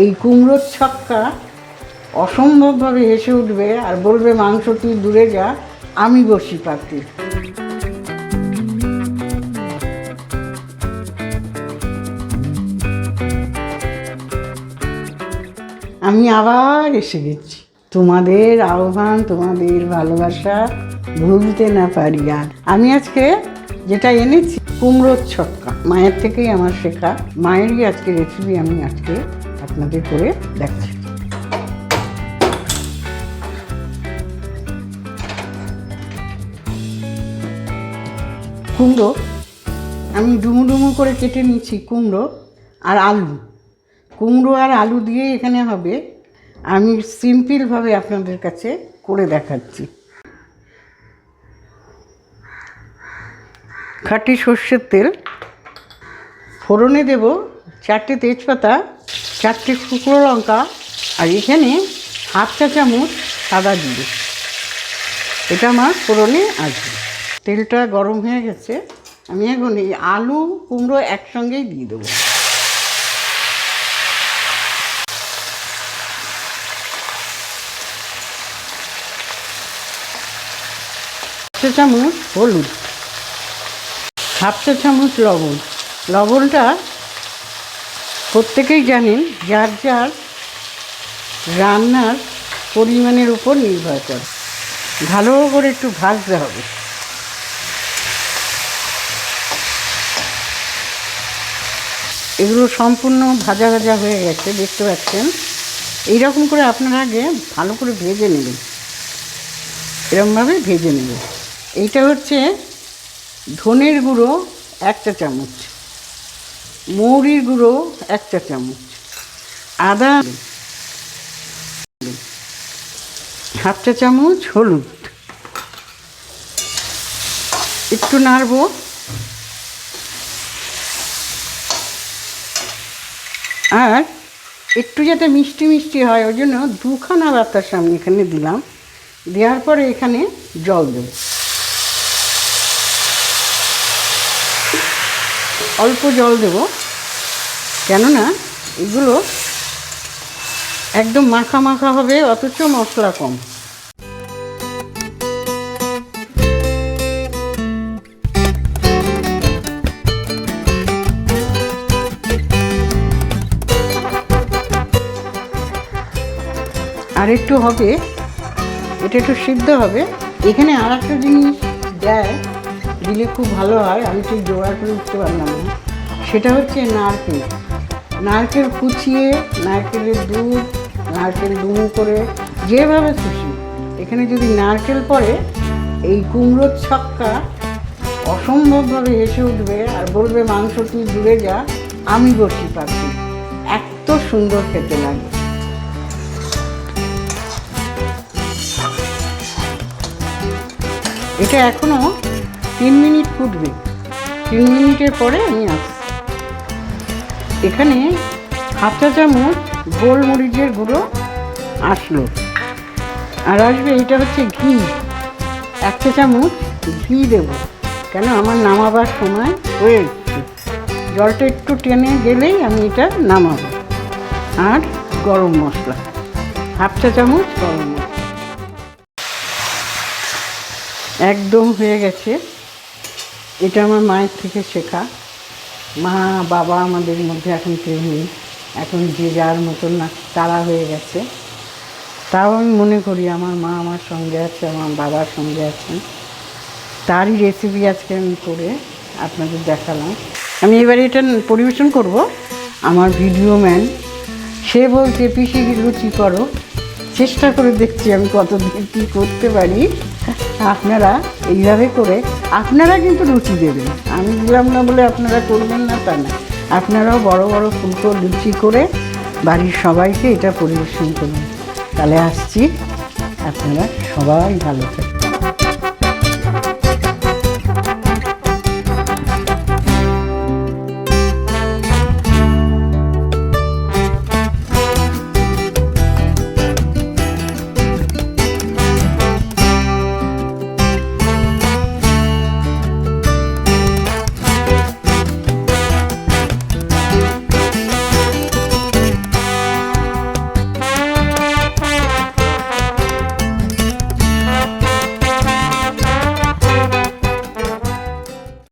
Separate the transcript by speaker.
Speaker 1: এই কুমড়োর ছক্কা অসম্ভবভাবে হেসে উঠবে আর বলবে মাংস তুই দূরে যা, আমি বসি পাতি আমি আবার এসে গেছি। তোমাদের আহ্বান, তোমাদের ভালোবাসা ভুলতে না পারি আর। আমি আজকে যেটা এনেছি, কুমড়োর ছক্কা। মায়ের থেকেই আমার শেখা। মায়েরই আজকে রেসিপি আমি আজকে আপনাদের করে দেখাচ্ছি কুমড়ো, আমি ডুমু ডুমু করে কেটে নিচ্ছি কুমড়ো আর আলু। কুমড়ো আর আলু দিয়ে এখানে হবে, আমি সিম্পলভাবে আপনাদের কাছে করে দেখাচ্ছি। খাঁটি সর্ষের তেল, ফোড়নে দেব চারটে তেজপাতা চারটে শুকনো লঙ্কা আর এখানে হাফ চা চামচ সাদা জিরে। এটা আমার ফোড়নে আসবে তেলটা গরম হয়ে গেছে। আমি এখন এই আলু কুমড়ো একসঙ্গেই দিয়ে দেবো। চা চামচ হলুদ। হাফ চা চামচ লবণ। লবণটা প্রত্যেকেই জানেন যার যার রান্নার পরিমাণের উপর নির্ভর করে। ভালো করে একটু ভাজতে হবে। এগুলো সম্পূর্ণ ভাজা ভাজা হয়ে গেছে, দেখতে পাচ্ছেন। এইরকম করে আপনারা আগে ভালো করে ভেজে নেবেন। এরকমভাবে ভেজে নেবেন। এইটা হচ্ছে ধনের গুঁড়ো একটা চামচ মৌরির গুঁড়ো এক চা চামচ, আদা হাফ চা চামচ হলুদ। একটু নাড়বো। আর একটু যাতে মিষ্টি মিষ্টি হয়, ওই জন্য দুখানা বাতাস আমি এখানে দিলাম। দেওয়ার পরে এখানে জল দেব। অল্প জল দেব। কেননা এগুলো একদম মাখা মাখা হবে, অথচ মশলা কম। আর একটু হবে, এটা একটু সিদ্ধ হবে। এখানে আর একটা জিনিস দেয় দিলে খুব ভালো হয়, আমি ঠিক জোগাড় করে উঠতে পারলাম না। সেটা হচ্ছে নারকেল। নারকেল কুচিয়ে, নারকেলের দুধ, নারকেল ডুমু করে, যেভাবে খুশি। এখানে যদি নারকেল পড়ে, এই কুমড়োর ছক্কা অসম্ভবভাবে হেসে উঠবে আর বলবে, মাংস তুই দূরে যা, আমি বসি পাচ্ছি। এত সুন্দর খেতে লাগে। এটা এখনও তিন মিনিট ফুটবে। তিন মিনিটের পরে আমি আসছি। এখানে হাফ চা চামচ গোলমরিচের গুঁড়ো আসলো। আর আসবে এটা হচ্ছে ঘি। এক চা চামচ ঘি দেব, কেন আমার নামাবার সময় হয়ে এসছে জলটা একটু টেনে গেলেই আমি এটা নামাবো। আর গরম মশলা, হাফ চা চামচ গরম মশলা। একদম হয়ে গেছে। এটা আমার মায়ের থেকে শেখা। মা, বাবা আমাদের মধ্যে এখন কেউ নেই এখন যে যার মতন না, তারা হয়ে গেছে। তাও আমি মনে করি আমার মা আমার সঙ্গে আছে, আমার বাবার সঙ্গে আছেন। তারই রেসিপি আজকে আমি করে আপনাদের দেখালাম। আমি এবারে এটা পরিবেশন করব। আমার ভিডিও ম্যান সে বলছে, পিসি লুচি করো। চেষ্টা করে দেখছি আমি কতদিন কী করতে পারি। আপনারা এইভাবে করে আপনারা কিন্তু লুচি দেবেন। আমি বললাম, না বলে আপনারা করবেন না তা না। আপনারাও বড় বড় ফুলকো লুচি করে বাড়ির সবাইকে এটা পরিবেশন করুন। তাহলে আসছি। আপনারা সবাই ভালো থাকবেন